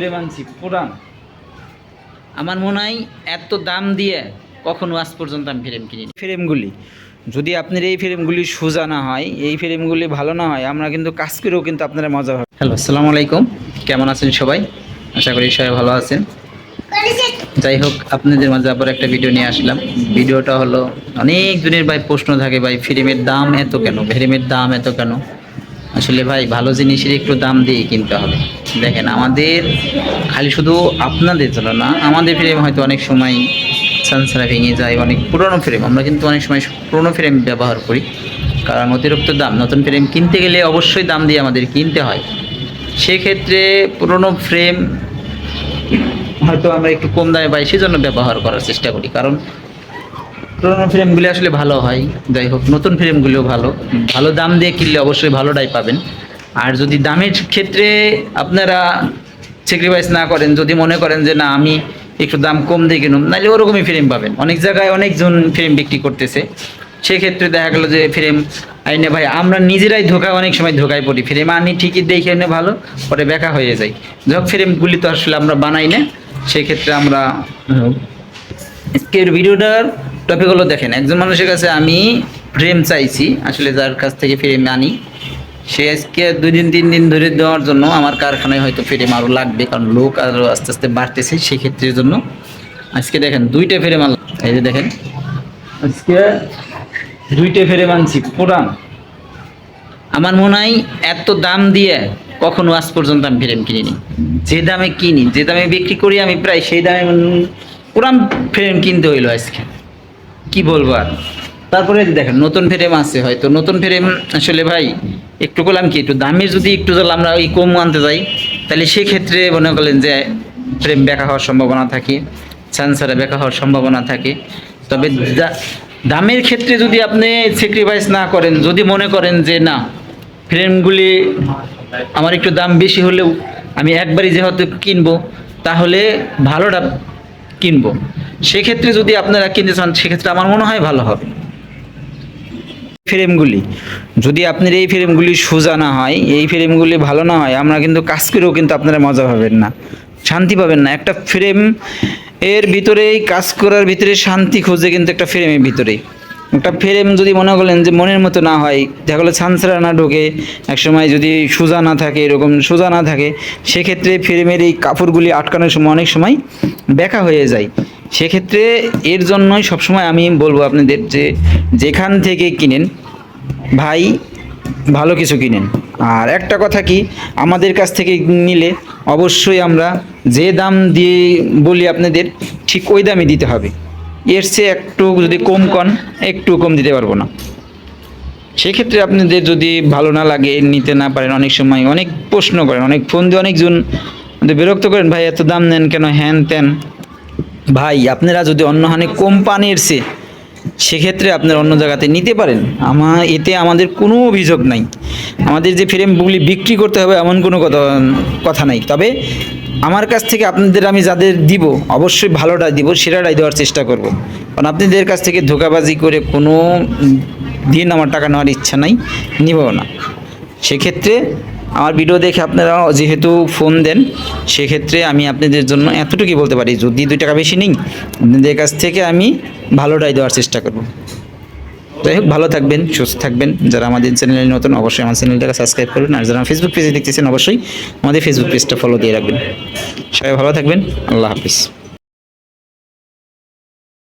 Frame আনছি পুরান। আমার মনে হয় এত দাম দিয়ে কখনো আজ পর্যন্ত আমি ফ্রেম কিনিনি। ফ্রেমগুলি যদি আপনার এই ফ্রেমগুলি সোজা না হয় এই ফ্রেমগুলি ভালো না হয় আমরা কিন্তু কাজ করেও কিন্তু আপনারা মজা হবে হ্যালো আসসালামু আলাইকুম। কেমন আছেন সবাই? আশা করি সবাই ভালো আছেন। যাই হোক আপনাদের মাঝে আবার একটা ভিডিও নিয়ে আসলাম। ভিডিওটা হলো অনেক দিনের ভাই প্রশ্ন থাকে ভাই ফ্রেমের দাম এত কেন? ফ্রেমের দাম এত কেন? আসলে ভাই, ভালো জিনিসের একটু দাম দিয়ে কিনতে হবে। দেখেন, আমাদের খালি শুধু আপনাদের জন্য না, আমাদের ফ্রেম হয়তো অনেক সময় সানসারা ভেঙে যায়, অনেক পুরনো ফ্রেম আমরা কিন্তু অনেক সময় পুরনো ফ্রেম ব্যবহার করি, কারণ অতিরিক্ত দাম। নতুন ফ্রেম কিনতে গেলে অবশ্যই দাম দিয়ে আমাদের কিনতে হয়। সেক্ষেত্রে পুরনো ফ্রেম হয়তো আমরা একটু কম দামে পাই সেজন্য ব্যবহার করার চেষ্টা করি, কারণ পুরোনো ফ্রেমগুলি আসলে ভালো হয় যাই হোক নতুন ফ্রেমগুলিও ভালো। ভালো দাম দিয়ে কিনলে অবশ্যই ভালোটাই পাবেন। আর যদি দামের ক্ষেত্রে আপনারা স্যাক্রিফাইস না করেন যদি মনে করেন যে না আমি একটু দাম কম দিয়ে কিনুম নাহলে ওরকমই ফ্রেম পাবেন। অনেক জায়গায় অনেকজন ফ্রেম বিক্রি করতেছে। সেক্ষেত্রে দেখা গেলো যে ফ্রেম আইনে ভাই আমরা নিজেরাই ধোকা অনেক সময় ধোকায় পড়ি। ফ্রেম আনি ঠিকই দেখে এনে ভালো পরে বেকা হয়ে যায় যখন ফ্রেমগুলি তো আসলে আমরা বানাই না সেক্ষেত্রে আমরা আজকের ভিডিওটার টপিক হলো দেখেন, একজন মানুষের কাছে আমি ফ্রেম চাইছি, আসলে যার কাছ থেকে ফ্রেম আনি, সে আজকে দুই দিন, তিন দিন ধরে দেওয়ার জন্য আমার কারখানায় হয়তো ফ্রেম আরও লাগবে, কারণ লোক আরও আস্তে আস্তে বাড়তেছে সেক্ষেত্রের জন্য। আজকে দেখেন, দুইটা ফ্রেম আনলাম। এই যে দেখেন, আজকে দুইটা ফ্রেম আনছি, পুরান। আমার মনে হয় এত দাম দিয়ে কখনো আজ পর্যন্ত আমি ফ্রেম কিনিনি। যে দামে কিনি, যে দামে বিক্রি করি আমি প্রায় সেই দামে পুরান ফ্রেম কিনতে হইল আজকে। কি বলব আর? তারপরে দেখেন, নতুন ফ্রেম আছে হয়তো। নতুন ফ্রেম আসলে ভাই, একটু করলাম কি, একটু দামের যদি একটু যদি আমরা ওই কম আনতে যাই, তাহলে সেক্ষেত্রে মনে করলেন যে ফ্রেম বেকা হওয়ার সম্ভাবনা থাকে সেন্সারে বেকা হওয়ার সম্ভাবনা থাকে। তবে দামের ক্ষেত্রে যদি আপনি স্যাক্রিফাইস না করেন, যদি মনে করেন যে না ফ্রেমগুলি আমার একটু দাম বেশি হলেও আমি একবারই যেহেতু কিনবো, তাহলে ভালোটা কিনবো। সেক্ষেত্রে যদি আপনারা কিনতে চান, সেক্ষেত্রে আমার মনে হয় ভালো হবে। ফ্রেমগুলি, যদি আপনার এই ফ্রেমগুলি সোজা না হয়, এই ফ্রেমগুলি ভালো না হয়, আমরা কিন্তু কাজ করেও কিন্তু আপনারা মজা পাবেন না, শান্তি পাবেন না। একটা ফ্রেম এর ভিতরেই কাজ করার ভিতরে শান্তি খোঁজে কিন্তু একটা ফ্রেমের ভিতরে একটা ফ্রেম যদি মনে করলেন যে মনের মতো না হয়, দেখা গেলো ছানছাড়া না ঢোকে একসময় যদি সোজা না থাকে, এরকম সোজা না থাকে, সেক্ষেত্রে ফ্রেমের এই কাপড়গুলি আটকানোর সময় অনেক সময় ব্যাকা হয়ে যায়। সেক্ষেত্রে এর জন্যই সবসময় আমি বলব আপনাদের যে যেখান থেকে কিনেন, ভাই ভালো কিছু কিনেন। আর একটা কথা কি, আমাদের কাছ থেকে নিলে অবশ্যই আমরা যে দাম দিয়ে বলি আপনাদের, ঠিক ওই দামই দিতে হবে। এর চেয়ে একটু যদি কম কন, একটু কম দিতে পারব না। সেক্ষেত্রে আপনাদের যদি ভালো না লাগে, নিতে না পারেন, অনেক সময় অনেক প্রশ্ন করেন, অনেক ফোন দিয়ে অনেকজন বিরক্ত করেন, ভাই, এত দাম নেন কেন? হ্যান ত্যান। ভাই, আপনারা যদি অন্য হানে কোম্পানির সে সেক্ষেত্রে আপনারা অন্য জায়গাতে নিতে পারেন। আমার এতে আমাদের কোনো অভিযোগ নাই। আমাদের যে ফ্রেমগুলি বিক্রি করতে হবে, এমন কোনো কথা কথা নাই। তবে আমার কাছ থেকে আপনাদের আমি যাদের দিব, অবশ্যই ভালোটা দিব সেরাটাই দেওয়ার চেষ্টা করব। কারণ আপনাদের কাছ থেকে ধোকাবাজি করে কোনো দিন আমার টাকা নেওয়ার ইচ্ছা নাই নিবও না। সেক্ষেত্রে আমার ভিডিও দেখে আপনারা যেহেতু ফোন দেন, সেক্ষেত্রে আমি আপনাদের জন্য এতটুকুই বলতে পারি, যদি দুই টাকা বেশি নিই আপনাদের কাছ থেকে আমি ভালোটাই দেওয়ার চেষ্টা করব। যাই হোক, ভালো থাকবেন, সুস্থ থাকবেন। যারা আমাদের চ্যানেলে নতুন, অবশ্যই আমার চ্যানেলটাকে সাবস্ক্রাইব করবেন আর যারা ফেসবুক পেজে দেখতেছেন, অবশ্যই আমাদের ফেসবুক পেজটা ফলো দিয়ে রাখবেন। সবাই ভালো থাকবেন। আল্লাহ হাফিজ।